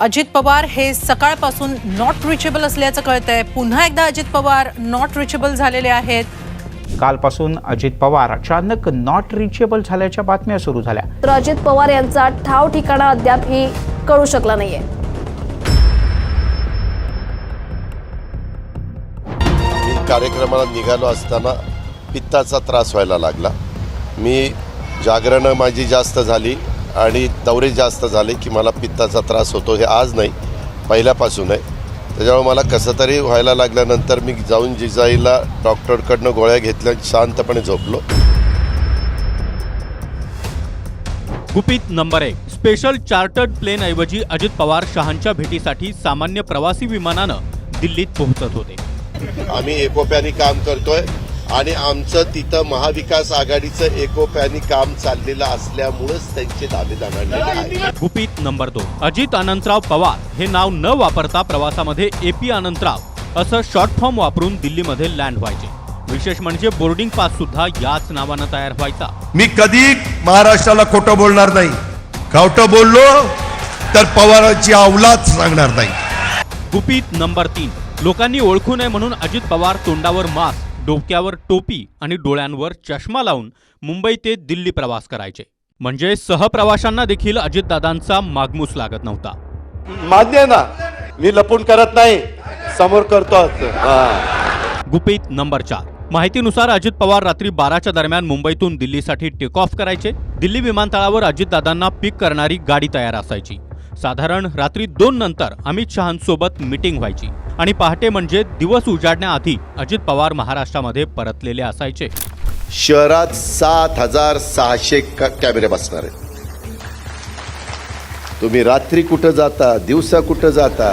अजित पवार हे सकाळपासून not reachable असल्याचं कळतंय. पुन्हा एकदा अजित पवार नॉट रिचेबल झालेले आहेत. कालपासून अजित पवार अचानक नॉट रिचेबल झाल्याच्या बातम्या सुरू झाल्या. तर अजित पवार यांचा ठाव ठिकाणा अद्यापही कळू शकला नाहीये. मी कार्यक्रमाला निघालो असताना पित्ताचा त्रास व्हायला लागला. मी जागरणं माझी जास्त झाली. आणि दौरे जास्त झाले की मला पित्ताचा त्रास होतो हे आज नाही पहिल्यापासून आहे. त्याच्यामुळे मला कसं तरी व्हायला लागल्यानंतर मी जाऊन जिजाईला डॉक्टरकडनं गोळ्या घेतल्या शांतपणे झोपलो. गुपित नंबर एक. स्पेशल चार्टर्ड प्लेन ऐवजी अजित पवार शहांच्या भेटीसाठी सामान्य प्रवासी विमानानं दिल्लीत पोहोचत होते. आम्ही एकोप्याने काम करतोय. आणि आमचं तिथं महाविकास आघाडीचं एकोप्याने काम चाललेलं असल्यामुळेच त्यांचे दावे आहेत गुपित नंबर दोन. अजित अनंतराव पवार हे नाव न वापरता प्रवासामध्ये एपी अनंतराव असं शॉर्ट फॉर्म वापरून दिल्लीमध्ये लँड व्हायचे. विशेष म्हणजे बोर्डिंग पास सुद्धा याच नावानं तयार व्हायचा. मी कधी महाराष्ट्राला खोटं बोलणार नाही. खोटं बोललो तर पवारांची अवलाद सांगणार नाही. गुपित नंबर तीन. लोकांनी ओळखू नये म्हणून अजित पवार तोंडावर मास्क डोक्यावर टोपी आणि डोळ्यांवर चष्मा लावून मुंबई ते दिल्ली प्रवास करायचे. म्हणजे सहप्रवाशांना देखील अजितदादांचा मागमूस लागत नव्हता. मान्य आहे ना. मी लपून करत नाही. समोर करतो गुपित नंबर चार. माहितीनुसार अजित पवार रात्री बाराच्या दरम्यान मुंबईतून दिल्लीसाठी टेक ऑफ करायचे. दिल्ली विमानतळावर अजितदादांना पिक करणारी गाडी तयार असायची. साधारण रात्री दोन नंतर अमित शहांसोबत मिटिंग व्हायची. आणि पहाटे म्हणजे दिवस उजाडण्याआधी अजित पवार महाराष्ट्रामध्ये परतलेले असायचे. शहरात सात हजार सहाशे कॅमेरे बसणार आहेत. तुम्ही रात्री कुठं जाता? दिवसा कुठं जाता?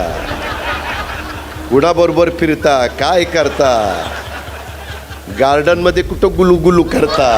कुणाबरोबर फिरता? काय करता? गार्डनमध्ये कुठं गुलू गुलू करता?